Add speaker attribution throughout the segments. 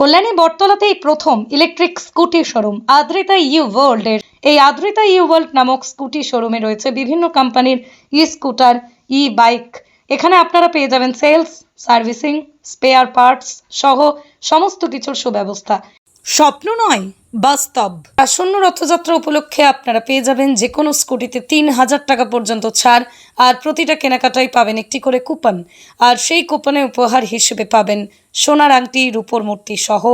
Speaker 1: কল্যাণী বটতলাতেই প্রথম electric scooty showroom Adrita U world এর এই আদ্রিতা ইউ ওয়ার্ল্ড নামক স্কুটি শোরুমে রয়েছে বিভিন্ন কোম্পানির ই স্কুটার ই বাইক এখানে আপনারা পেয়ে যাবেন সেলস সার্ভিসিং স্পেয়ার পার্টস সহ সমস্ত কিছুর সুব্যবস্থা। স্বপ্ন নয়, বাস্তব। আসন্ন রথযাত্রা উপলক্ষে আপনারা পেয়ে যাবেন যে কোনো স্কুটিতে তিন হাজার টাকা পর্যন্ত ছাড় আর প্রতিটা কেনাকাটাই পাবেন একটি করে কুপন। আর সেই কুপনে উপহার হিসেবে পাবেন সোনার আংটি, রূপোর মূর্তি সহ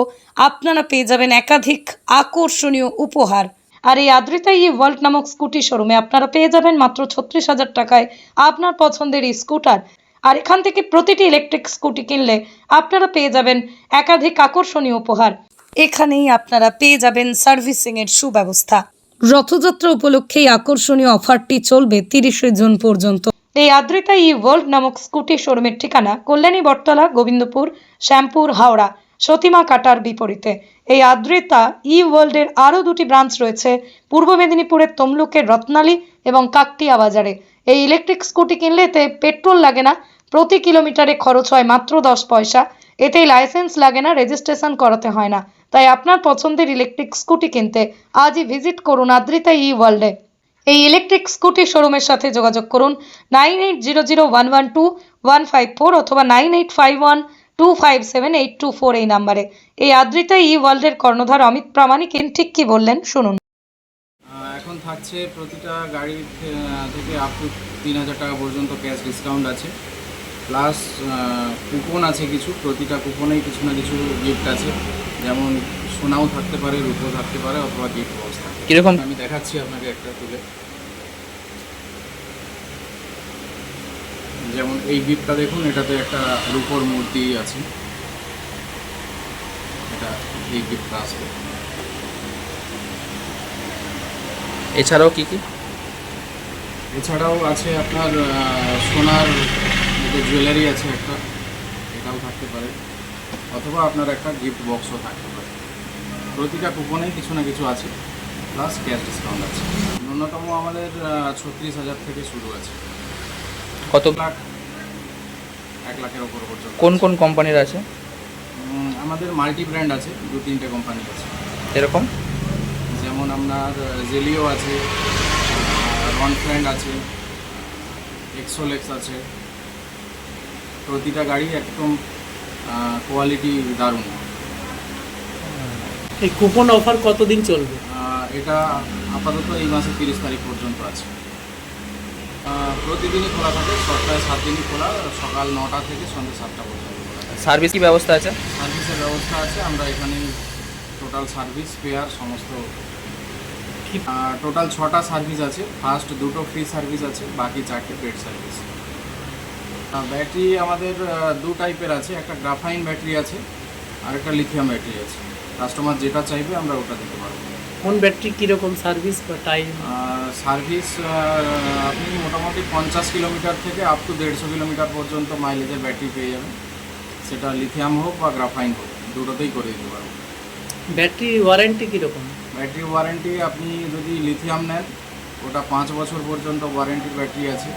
Speaker 1: আপনারা পেয়ে যাবেন একাধিক আকর্ষণীয় উপহার। আর এই আদ্রিতা ই ওয়ার্ল্ড নামক স্কুটি শোরুমে আপনারা পেয়ে যাবেন মাত্র ছত্রিশ হাজার টাকায় আপনার পছন্দের এই স্কুটার। আর এখান থেকে প্রতিটি ইলেকট্রিক স্কুটি কিনলে আপনারা পেয়ে যাবেন একাধিক আকর্ষণীয় উপহার। এখানেই আপনারা পেয়ে যাবেন সার্ভিসিংয়ের সুব্যবস্থা। রথযাত্রা উপলক্ষে এই আকর্ষণীয় অফারটি চলবে তিরিশে জুন পর্যন্ত। এই আদ্রিতা ই ওয়ার্ল্ড নামক স্কুটি শোরুমের ঠিকানা কল্যাণী বটতলা গোবিন্দপুর শ্যামপুর হাওড়া সতীমা কাটার বিপরীতে। এই আদ্রিতা ই ওয়ার্ল্ডের আরও দুটি ব্রাঞ্চ রয়েছে পূর্ব মেদিনীপুরের তমলুকের রত্নালী এবং কাকটিয়া বাজারে। এই ইলেকট্রিক স্কুটি কিনলে এতে পেট্রোল লাগে না প্রতি কিলোমিটারে খরচ হয় মাত্র দশ পয়সা। এতেই লাইসেন্স লাগে না রেজিস্ট্রেশন করাতে হয় না। তাই আপনার পছন্দের ইলেকট্রিক স্কুটি কিনতে আজই ভিজিট করুন আদ্রিতা ই ওয়ার্ল্ডে। এই ইলেকট্রিক স্কুটি শোরুমের সাথে যোগাযোগ করুন nine eight zero zero one one two one five four অথবা nine eight five one two five seven eight two four এই নাম্বারে। এই আদ্রিতা ই ওয়ার্ল্ডের কর্ণধার অমিত প্রামাণিক ঠিক কি বললেন? শুনুন।
Speaker 2: এখন থাকছে প্রতিটা গাড়ির থে- থেকে আপ টু তিন হাজার টাকা পর্যন্ত ক্যাশ ডিসকাউন্ট আছে। প্লাস কুপন আছে কিছু, প্রতিটা কুপনেই কিছু না কিছু গিফট আছে। যেমন সোনাও থাকতে পারে রূপো থাকতে পারে অথবা গিফট বক্স থাকতে
Speaker 3: কীরকম?
Speaker 2: আমি দেখাচ্ছি আপনাকে একটা তুলে যেমন এই গিফটটা দেখুন এটাতে একটা রূপোর মূর্তি আছে। এটা এই গিফটটা আসবে
Speaker 3: এছাড়াও কি কি?
Speaker 2: এছাড়াও আছে আপনার সোনার মতো জুয়েলারি আছে একটা। এটাও থাকতে পারে। অথবা আপনার একটা গিফট বক্সও থাকতে পারে। প্রতিটা কুপনেই কিছু না কিছু আছে প্লাস ক্যাশ ডিসকাউন্ট আছে। ন্যূনতম আমাদের ছত্রিশ হাজার থেকে শুরু আছে।
Speaker 3: কত?
Speaker 2: লাখ এক লাখের ওপর পর্যন্ত
Speaker 3: কোন কোন কোম্পানির আছে?
Speaker 2: আমাদের মাল্টি ব্র্যান্ড আছে দু তিনটে কোম্পানি আছে।
Speaker 3: এরকম?
Speaker 2: যেমন আপনার জেলিও আছে রন ফ্রেন্ড আছে এক্সোলেক্স আছে। প্রতিটা গাড়ি একদম কোয়ালিটি দারুণ।
Speaker 4: এই কুপন অফার কতদিন চলবে?
Speaker 2: এটা আপাতত এই মাসের তিরিশ তারিখ পর্যন্ত আছে। প্রতিদিনই খোলা থাকে সপ্তাহে সাত দিনই খোলা সকাল নটা থেকে সন্ধ্যে সাতটা পর্যন্ত
Speaker 3: সার্ভিস কি ব্যবস্থা আছে?
Speaker 2: সার্ভিসের ব্যবস্থা আছে আমরা এখানে টোটাল সার্ভিস পেয়ার সমস্ত। টোটাল ছটা সার্ভিস আছে ফার্স্ট দুটো ফ্রি সার্ভিস আছে বাকি চারটে পেড সার্ভিস ব্যাটারি আমাদের দু টাইপের আছে একটা গ্রাফাইন ব্যাটারি আছে আর একটা লিথিয়াম ব্যাটারি আছে। কাস্টমার যেটা চাইবে আমরা ওটা দিতে পারব।
Speaker 4: কোন ব্যাটারি কীরকম সার্ভিস বা টাইম
Speaker 2: সার্ভিস আপনি মোটামুটি পঞ্চাশ কিলোমিটার থেকে আপ টু দেড়শো কিলোমিটার পর্যন্ত মাইলেজের ব্যাটারি পেয়ে যাবেন। সেটা লিথিয়াম হোক বা গ্রাফাইন হোক দুটোতেই করে দিতে পারব।
Speaker 4: ব্যাটারি ওয়ারেন্টি কীরকম?
Speaker 2: ব্যাটারি ওয়ারেন্টি আপনি যদি লিথিয়াম নেন ওটা পাঁচ বছর পর্যন্ত ওয়ারেন্টির ব্যাটারি আছে।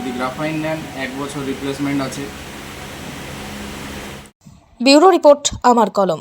Speaker 2: যদি গ্রাফাইন নেন এক বছর রিপ্লেসমেন্ট আছে।
Speaker 1: ব্যুরো রিপোর্ট আমার কলম।